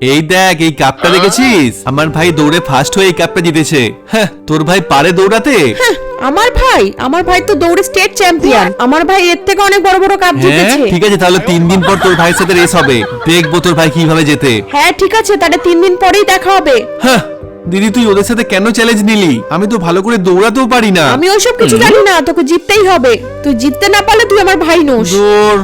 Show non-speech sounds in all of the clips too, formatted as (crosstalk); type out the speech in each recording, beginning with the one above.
এই দেখ এই কাপটা দেখেছিস? আমার ভাই দৌড়ে ফার্স্ট হয়ে এই কাপটা জিতেছে। হ্যাঁ তোর ভাই পারে দৌড়াতে? হ্যাঁ, আমার ভাই আমার ভাই তো দৌড়ে স্টেট চ্যাম্পিয়ন আমার ভাই এর থেকে অনেক বড় বড় কাপ হ্যাঁ জিতেছে। ঠিক আছে তাহলে তিন দিন পর তোর ভাইয়ের সাথে রেস হবে। দেখব তোর ভাই কীভাবে যেতে হ্যাঁ ঠিক আছে তাহলে তিন দিন পরেই দেখা হবে। হ্যাঁ দিদি তুই ওদের সাথে কেন চ্যালেঞ্জ নিলি? আমি তো ভালো করে দৌড়াতেও পারি না। আমি ওইসব কিছু জানি না তোকে জিততেই হবে। তুই জিততে না পারলে তুই আমার ভাই নোস। দৌড়।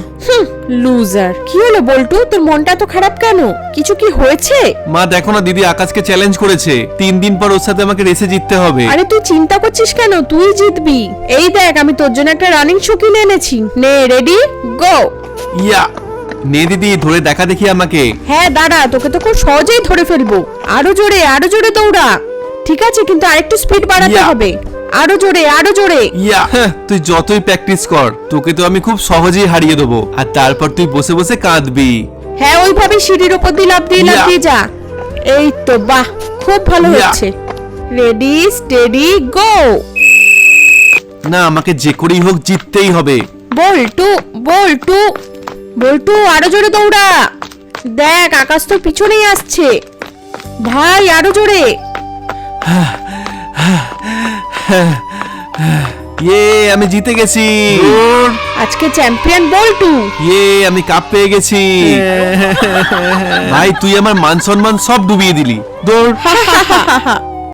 লুজার কি হলো বল্টু? তোর মনটা তো খারাপ কেন? কিছু কি হয়েছে? মা দেখো না দিদি আকাশকে চ্যালেঞ্জ করেছে। তিন দিন পর ওর সাথে আমাকে রেসে জিততে হবে। আরে তুই চিন্তা করছিস কেন? তুই জিতবি। এই দেখ আমি তোর জন্য একটা রানিং শো কিনে এনেছি। নে রেডি গো ইয়া! নে দিদি ধরে দেখা দেখি আমাকে। হ্যাঁ দাঁড়া তোকে তো খুব সহজেই ধরে ফেলব। আরও জোরে আরও জোরে দৌড়া। ঠিক আছে কিন্তু আরেকটু স্পিড বাড়াতে ইয়া। হবে। আরও জোরে আরও জোরে। ইয়া হ্যাঁ, তুই যতই প্র্যাকটিস কর তোকে তো আমি খুব সহজেই হারিয়ে দেবো। আর তারপর তুই বসে বসে কাঁদবি। হ্যাঁ ওইভাবে সিঁড়ির উপর দিয়ে লাফ দিয়ে লাফ ইয়া। দিয়ে যা। এই তো বাহ খুব ভালো ইয়া। হচ্ছে। রেডি স্টেডি গো না আমাকে যে করেই হোক জিততেই হবে। বল্টু বল্টু বল্টু আরও জোরে দৌড়া। দেখ আকাশ তো পিছনেই আসছে। ভাই আরও জোরে। ইয়ে আমি জিতে গেছি। আজকে চ্যাম্পিয়ন বল্টু। ইয়ে আমি কাপ পেয়ে গেছি। ভাই তুই আমার মান সম্মান সব ডুবিয়ে দিলি। দৌড় (laughs)